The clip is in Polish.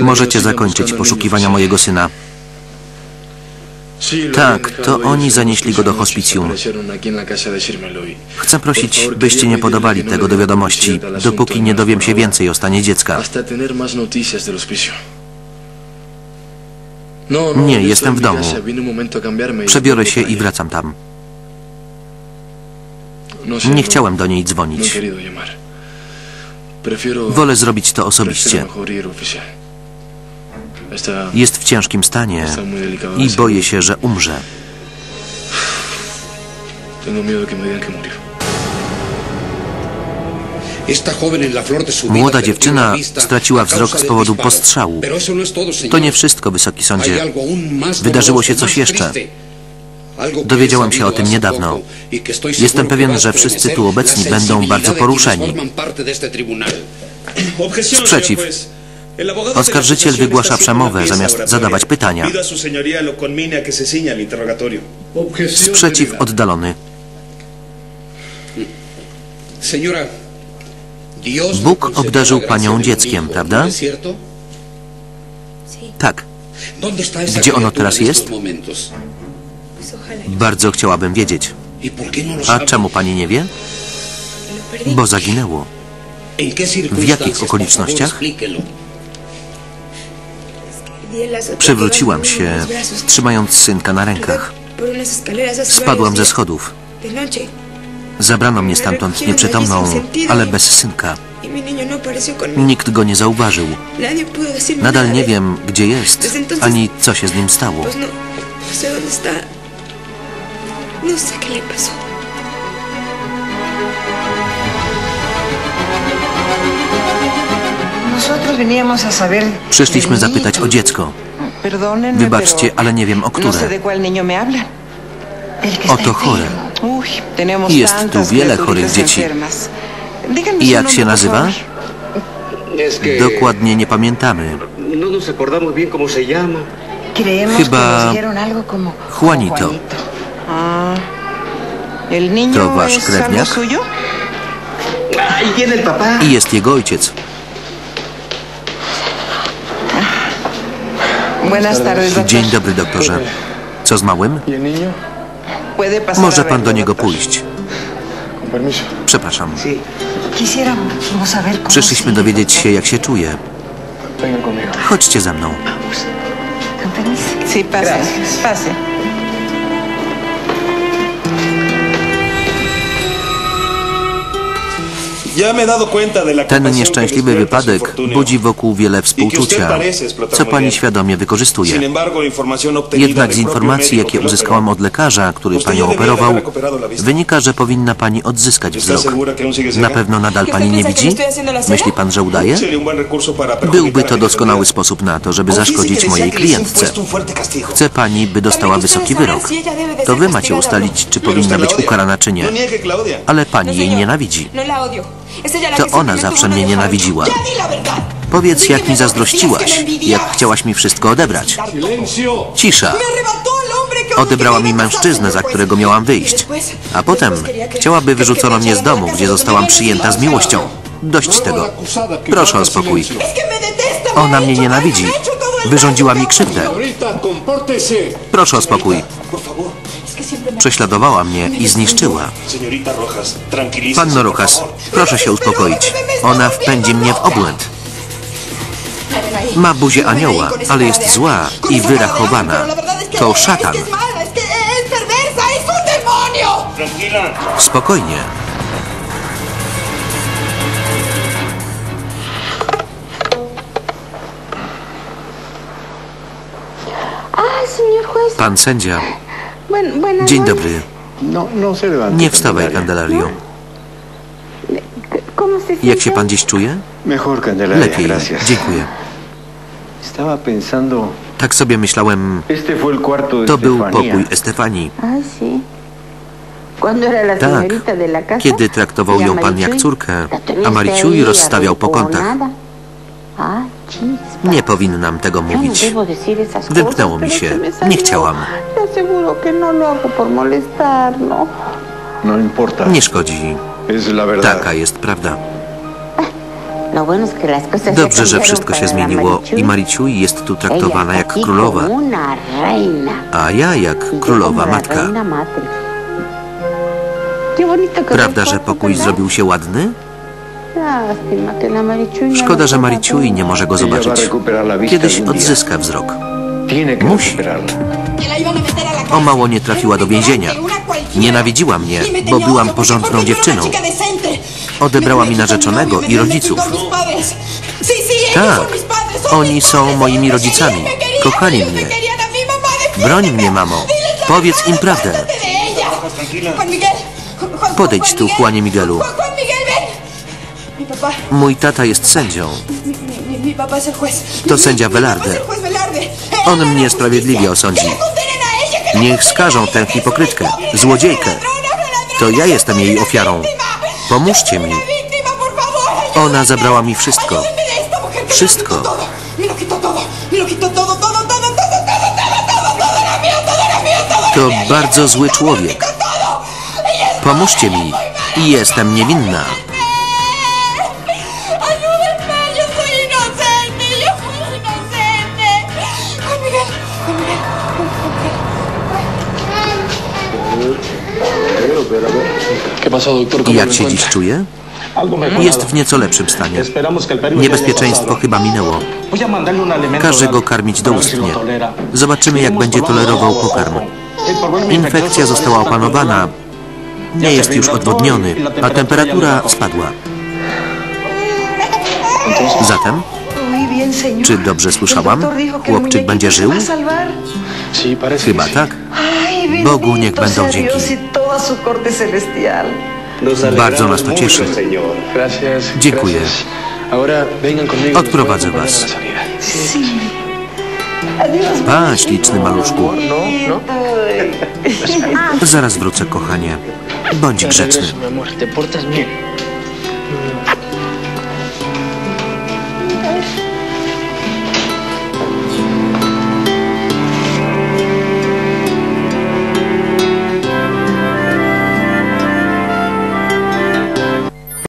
Możecie zakończyć poszukiwania mojego syna. Tak, to oni zanieśli go do hospicjum. Chcę prosić, byście nie podawali tego do wiadomości, dopóki nie dowiem się więcej o stanie dziecka. Nie, jestem w domu. Przebiorę się i wracam tam. Nie chciałem do niej dzwonić. Wolę zrobić to osobiście. Jest w ciężkim stanie i boję się, że umrze. Młoda dziewczyna straciła wzrok z powodu postrzału. To nie wszystko, Wysoki Sądzie. Wydarzyło się coś jeszcze. Dowiedziałem się o tym niedawno. Jestem pewien, że wszyscy tu obecni będą bardzo poruszeni. Sprzeciw. Oskarżyciel wygłasza przemowę zamiast zadawać pytania. Sprzeciw oddalony. Bóg obdarzył panią dzieckiem, prawda? Tak, Gdzie ono teraz jest? Bardzo chciałabym wiedzieć. A czemu pani nie wie? Bo zaginęło. W jakich okolicznościach? Przewróciłam się, trzymając synka na rękach. Spadłam ze schodów. Zabrano mnie stamtąd nieprzytomną, ale bez synka. Nikt go nie zauważył. Nadal nie wiem, gdzie jest, ani co się z nim stało. No, no sé. No qué le pasó. Przyszliśmy zapytać o dziecko. Wybaczcie, ale nie wiem o które. Oto chore. Jest tu wiele chorych dzieci. I jak się nazywa? Dokładnie nie pamiętamy. No. Chyba Juanito. To wasz krewniak? Ahí viene el papá. I jest jego ojciec. Dzień dobry, doktorze. Co z małym? Może pan do niego pójść. Przepraszam. Przyszliśmy dowiedzieć się, jak się czuje. Chodźcie ze mną. Sí, Ten nieszczęśliwy wypadek budzi wokół wiele współczucia, co pani świadomie wykorzystuje. Jednak z informacji, jakie uzyskałam od lekarza, który panią operował, wynika, że powinna pani odzyskać wzrok. Na pewno nadal pani nie widzi? Myśli pan, że udaje? Byłby to doskonały sposób na to, żeby zaszkodzić mojej klientce. Chce pani, by dostała wysoki wyrok. To wy macie ustalić, czy powinna być ukarana, czy nie. Ale pani jej nienawidzi. To ona zawsze mnie nienawidziła. Powiedz, jak mi zazdrościłaś, jak chciałaś mi wszystko odebrać. Cisza. Odebrała mi mężczyznę, za którego miałam wyjść. A potem chciałaby wyrzucono mnie z domu, gdzie zostałam przyjęta z miłością. Dość tego. Proszę o spokój. Ona mnie nienawidzi. Wyrządziła mi krzywdę. Proszę o spokój. Prześladowała mnie i zniszczyła. Panno Rojas, proszę się uspokoić. Ona wpędzi mnie w obłęd. Ma buzię anioła, ale jest zła i wyrachowana. To szatan. Spokojnie. Pan sędzia. Dzień dobry. Nie wstawaj, Candelario. Jak się pan dziś czuje? Lepiej. Dziękuję. Tak sobie myślałem, to był pokój Estefanii. Tak, kiedy traktował ją pan jak córkę, a Mariciuj rozstawiał po kątach. Nie powinnam tego mówić. Wymknęło mi się. Nie chciałam. no. Nie szkodzi. Taka jest prawda. Dobrze, że wszystko się zmieniło i Mariciui jest tu traktowana jak królowa, a ja jak królowa matka. Prawda, że pokój zrobił się ładny? Szkoda, że Mariciui nie może go zobaczyć. Kiedyś odzyska wzrok. Musi. O mało nie trafiła do więzienia. Nienawidziła mnie, bo byłam porządną dziewczyną. Odebrała mi narzeczonego i rodziców. Tak, oni są moimi rodzicami. Kochali mnie. Broń mnie, mamo. Powiedz im prawdę. Podejdź tu, Juanie Miguelu. Mój tata jest sędzią. To sędzia Velarde. On mnie sprawiedliwie osądzi. Niech skażą tę hipokrytkę, złodziejkę. To ja jestem jej ofiarą. Pomóżcie mi. Ona zabrała mi wszystko. Wszystko. To bardzo zły człowiek. Pomóżcie mi. Jestem niewinna. ¿Cómo Jak się dziś czuje? Jest w nieco lepszym stanie. Niebezpieczeństwo chyba minęło. Każę go karmić doustnie. Zobaczymy, jak będzie tolerował pokarm. Infekcja została opanowana. Nie jest już odwodniony, a temperatura spadła. Zatem, czy dobrze słyszałam? Chłopczyk będzie żył? Chyba tak. Bogu niech będą dzięki. Bardzo nas to cieszy. Dziękuję. conmigo. Odprowadzę was. Pa, śliczny maluszku. Zaraz wrócę, kochanie. Bądź grzeczny.